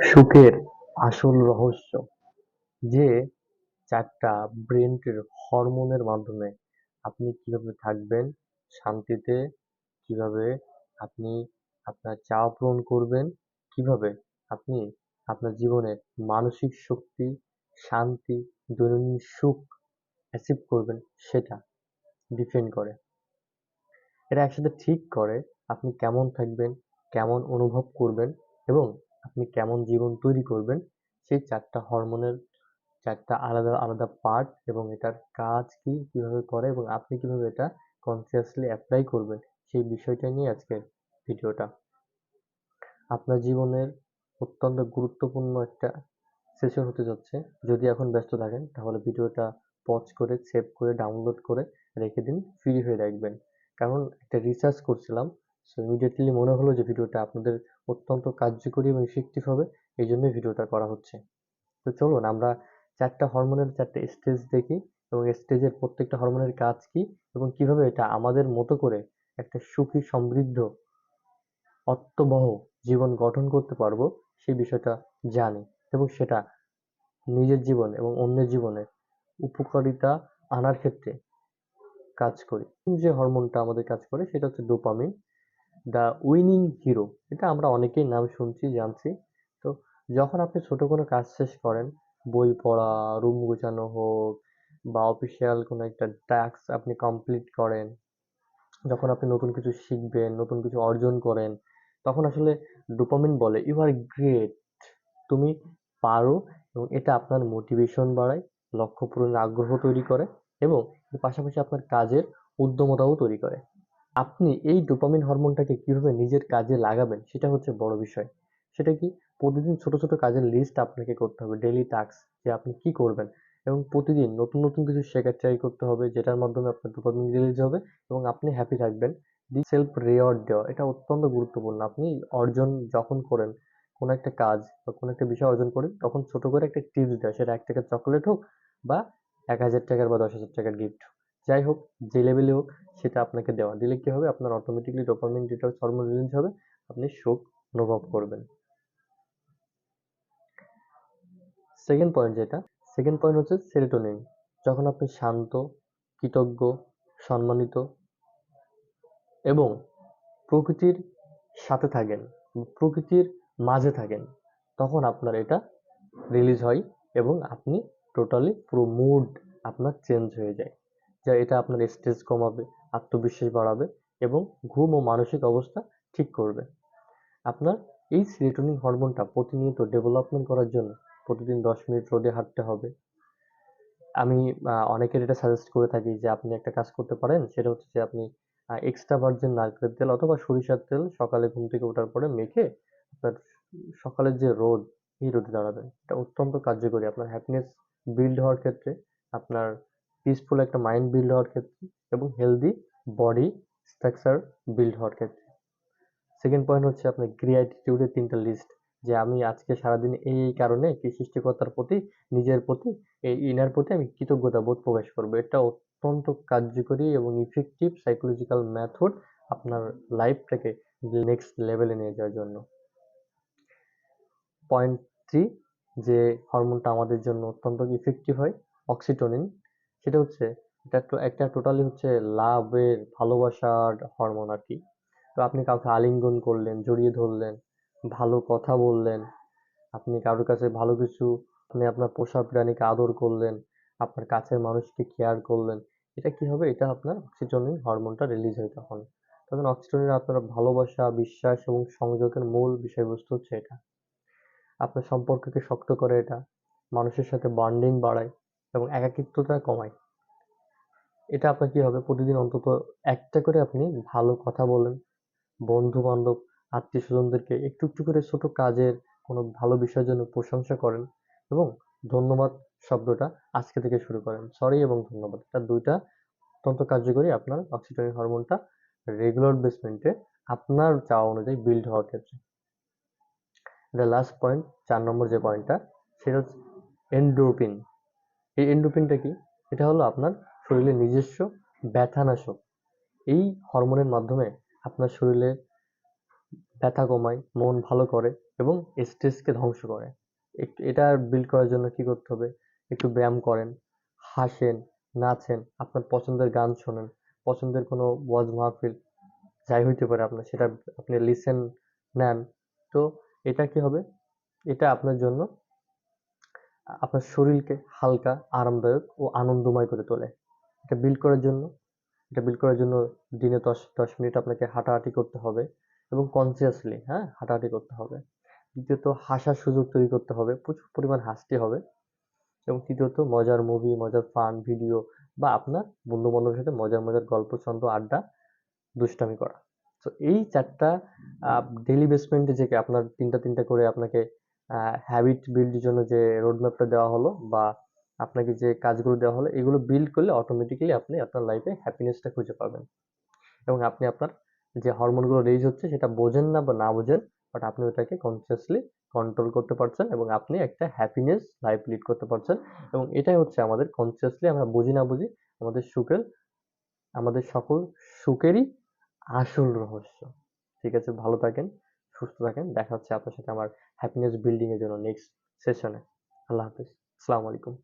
সুখের আসল রহস্য যে চারটা ব্রেনের হরমোনের মাধ্যমে আপনি কীভাবে থাকবেন, শান্তিতে, কীভাবে আপনি আপনার চাওয়া পূরণ করবেন, কীভাবে আপনি আপনার জীবনের মানসিক শক্তি, শান্তি, দৈনন্দিন সুখ অ্যাচিভ করবেন সেটা ডিপেন্ড করে। এটা একসাথে ঠিক করে আপনি কেমন থাকবেন, কেমন অনুভব করবেন এবং আপনি কেমন জীবন তৈরি করবেন, সেই চারটা হরমোনের চারটা আলাদা আলাদা পার্ট এবং এটার কাজ কি, কীভাবে করে এবং আপনি কীভাবে এটা কনসিয়াসলি অ্যাপ্লাই করবেন, সেই বিষয়টা নিয়ে আজকের ভিডিওটা আপনার জীবনের অত্যন্ত গুরুত্বপূর্ণ একটা সেশন হতে যাচ্ছে। যদি এখন ব্যস্ত থাকেন, তাহলে ভিডিওটা পজ করে সেভ করে ডাউনলোড করে রেখে দিন ফ্রি হয়ে রাখবেন। কারণ একটা রিসার্চ করছিলাম সো ইমিডিয়েটলি মনে হলো যে ভিডিওটা আপনাদের অত্যন্ত কার্যকরী এবং ইফেক্টিভ হবে, এই জন্যই ভিডিওটা করা হচ্ছে। তো চলুন, আমরা চারটা হরমোনের চারটে স্টেজ দেখি এবং স্টেজের প্রত্যেকটা হরমোনের কাজ কি এবং কীভাবে এটা আমাদের মতো করে একটা সুখী, সমৃদ্ধ, অর্থবহ জীবন গঠন করতে পারব, সেই বিষয়টা জানি এবং সেটা নিজের জীবন এবং অন্যের জীবনে উপকারিতা আনার ক্ষেত্রে কাজ করি। যে হরমোনটা আমাদের কাজ করে, সেটা হচ্ছে ডোপামিন দ্য উইনিং হিরো। এটা আমরা অনেকেই নাম শুনছি, জানছি। তো যখন আপনি ছোট কোনো কাজ শেষ করেন, বই পড়া, রুম গোছানো হোক বা অফিসিয়াল কোনো একটা টাস্ক আপনি কমপ্লিট করেন, যখন আপনি নতুন কিছু শিখবেন, নতুন কিছু অর্জন করেন, তখন আসলে ডোপামিন বলে ইউ আর গ্রেট তুমি পারো এবং এটা আপনার মোটিভেশন বাড়ায়, লক্ষ্য পূরণের আগ্রহ তৈরি করে এবং পাশাপাশি আপনার কাজের উদ্যমতাও তৈরি করে। আপনি এই ডোপামিন হরমোনটাকে কীভাবে নিজের কাজে লাগাবেন, সেটা হচ্ছে বড় বিষয়। সেটা কি প্রতিদিন ছোট ছোট কাজের লিস্ট আপনাকে করতে হবে ডেইলি টাস্ক যে আপনি কি করবেন এবং প্রতিদিন নতুন নতুন কিছু শেখার ট্রাই করতে হবে, যেটার মাধ্যমে আপনার ডোপামিন রিলিজ হবে এবং আপনি হ্যাপি থাকবেন। দি সেলফ রেওয়ার্ড দেওয়া এটা অত্যন্ত গুরুত্বপূর্ণ। আপনি অর্জন যখন করেন, কোনো একটা কাজ বা কোনো একটা বিষয় অর্জন করেন, তখন ছোট করে একটা টিপস দেয় সেটা এক টাকার চকলেট হোক বা এক হাজার টাকার বা দশ হাজার টাকার গিফট যাই হোক, যে লেভেলে হোক, সেটা আপনাকে দেওয়া। দিলে কি হবে? আপনার automatically dopamine detox hormone release হবে। আপনি সুখ অনুভব করবেন। সেকেন্ড পয়েন্ট যেটা সেকেন্ড পয়েন্ট হচ্ছে সেরোটোনিন যখন আপনি শান্ত, কৃতজ্ঞ, সম্মানিত এবং প্রকৃতির সাথে থাকেন, প্রকৃতির মাঝে থাকেন, তখন আপনার এটা রিলিজ হয় এবং আপনি টোটালি পুরো মুড আপনার চেঞ্জ হয়ে যায়। যা এটা আপনার স্ট্রেস কমাবে, আত্মবিশ্বাস বাড়াবে এবং ঘুম ও মানসিক অবস্থা ঠিক করবে। আপনার এই সিরোটোনিন হরমোনটা প্রতিনিয়ত ডেভেলপমেন্ট করার জন্য প্রতিদিন দশ মিনিট রোদে হাঁটতে হবে। আমি অনেকের এটা সাজেস্ট করে থাকি যে আপনি একটা কাজ করতে পারেন, সেটা হচ্ছে যে আপনি এক্সট্রা ভার্জিন নারকেলের তেল অথবা সরিষার তেল সকালে ঘুম থেকে ওঠার পরে মেখে আপনার সকালের যে রোদ, এই রোদে দাঁড়াবেন। এটা অত্যন্ত কার্যকরী। আপনার হ্যাপিনেস বিল্ড হওয়ার ক্ষেত্রে আপনার পিসফুল একটা মাইন্ড বিল্ড হওয়ার ক্ষেত্রে এবং হেলদি বডি স্ট্রাকচার বিল্ড হওয়ার ক্ষেত্রে। সেকেন্ড পয়েন্ট হচ্ছে আপনার গ্রিয়াটিটিউডের তিনটা লিস্ট যে আমি আজকে সারাদিন এই এই কারণে কি সৃষ্টিকর্তার প্রতি, নিজের প্রতি, এই ইনার প্রতি আমি কৃতজ্ঞতা বোধ প্রকাশ করব। এটা অত্যন্ত কার্যকরী এবং ইফেক্টিভ সাইকোলজিক্যাল মেথড আপনার লাইফটাকে নেক্সট লেভেলে নিয়ে যাওয়ার জন্য। পয়েন্ট থ্রি যে হরমোনটা আমাদের জন্য অত্যন্ত ইফেক্টিভ হয় অক্সিটোনিন সেটা হচ্ছে, এটা একটা টোটালি হচ্ছে লাভের ভালোবাসার হরমোন আর কি তো আপনি কাউকে আলিঙ্গন করলেন, জড়িয়ে ধরলেন, ভালো কথা বললেন, আপনি কারোর কাছে ভালো কিছু, আপনি আপনার পোষা প্রাণীকে আদর করলেন, আপনার কাছের মানুষকে কেয়ার করলেন, এটা কি হবে? এটা আপনার অক্সিটোনিন হরমোনটা রিলিজ হয় তখন। তখন অক্সিটোনিন আপনার ভালোবাসা, বিশ্বাস এবং সংযোগের মূল বিষয়বস্তু হচ্ছে এটা। আপনার সম্পর্ককে শক্ত করে এটা, মানুষের সাথে বন্ডিং বাড়ায় এবং একাকিত্বতা কমায়। এটা আপনার কি হবে? প্রতিদিন অন্তত একটা করে আপনি ভালো কথা বলেন। বন্ধু বান্ধব আত্মীয় স্বজনদেরকে একটু একটু করে ছোট কাজের কোনো ভালো বিষয়ের জন্য প্রশংসা করেন এবং ধন্যবাদ শব্দটা আজকে থেকে শুরু করেন। সরি এবং ধন্যবাদ। এটা দুইটা অত্যন্ত কার্যকরী আপনার অক্সিটোনিন হরমোনটা রেগুলার বেসমেন্টে আপনার চাওয়া অনুযায়ী বিল্ড হওয়ার ক্ষেত্রে। এটা লাস্ট পয়েন্ট চার নম্বর যে পয়েন্টটা সেটা হচ্ছে এন্ডোরপিন এই এন্ডোরপিনটা কি? এটা হলো আপনার শরীরের নিজস্ব ব্যথানাশক। এই হরমোনের মাধ্যমে আপনার শরীরে ব্যথা কমায়, মন ভালো করে এবং স্ট্রেসকে ধ্বংস করে। এটা বিল্ড করার জন্য কি করতে হবে? একটু ব্যায়াম করেন, হাসেন, নাচেন, আপনার পছন্দের গান শোনেন। পছন্দের কোনো ওয়াজ মাহফিল যাই হইতে পারে আপনার, সেটা আপনি লিসেন নেন। তো এটা কি হবে? এটা আপনার জন্য আপনার শরীরকে হালকা, আরামদায়ক ও আনন্দময় করে তোলে। এটা বিল্ড করার জন্য, এটা বিল্ড করার জন্য দিনে দশ দশ মিনিট আপনাকে হাঁটাহাঁটি করতে হবে এবং কনসিয়াসলি হ্যাঁ হাঁটাহাঁটি করতে হবে। দ্বিতীয়ত, হাসার সুযোগ তৈরি করতে হবে, প্রচুর পরিমাণ হাসতে হবে এবং তৃতীয়ত, মজার মুভি মজার ফান ভিডিও বা আপনার বন্ধু বান্ধবের সাথে মজার মজার গল্প, ছন্দ, আড্ডা, দুষ্টামি করা। তো এই চারটা ডেলি বেসমেন্টে যে আপনার তিনটা তিনটা করে আপনাকে হ্যাবিট বিল্ডের জন্য যে রোডম্যাপটা দেওয়া হলো বা আপনাকে যে কাজগুলো দেওয়া হলো, এগুলো বিল্ড করলে অটোমেটিক্যালি আপনি আপনার লাইফে হ্যাপিনেসটা খুঁজে পাবেন। এবং আপনি আপনার যে হরমোনগুলো রেজ হচ্ছে, সেটা বোঝেন না বা না বোঝেন বাট আপনি ওটাকে কনসিয়াসলি কন্ট্রোল করতে পারছেন এবং আপনি একটা হ্যাপিনেস লাইফ লিড করতে পারছেন। এবং এটাই হচ্ছে আমাদের কনসিয়াসলি আমরা বুঝি না বুঝি আমাদের সুখের, আমাদের সকল সুখেরই আসল রহস্য। ঠিক আছে, ভালো থাকেন। সুস্থ থাকেন। দেখা হচ্ছে আপনার সাথে আমার হ্যাপিনেস এর জন্য নেক্সট সেশনে আল্লাহ হাফিজ। আসসালামু আলাইকুম।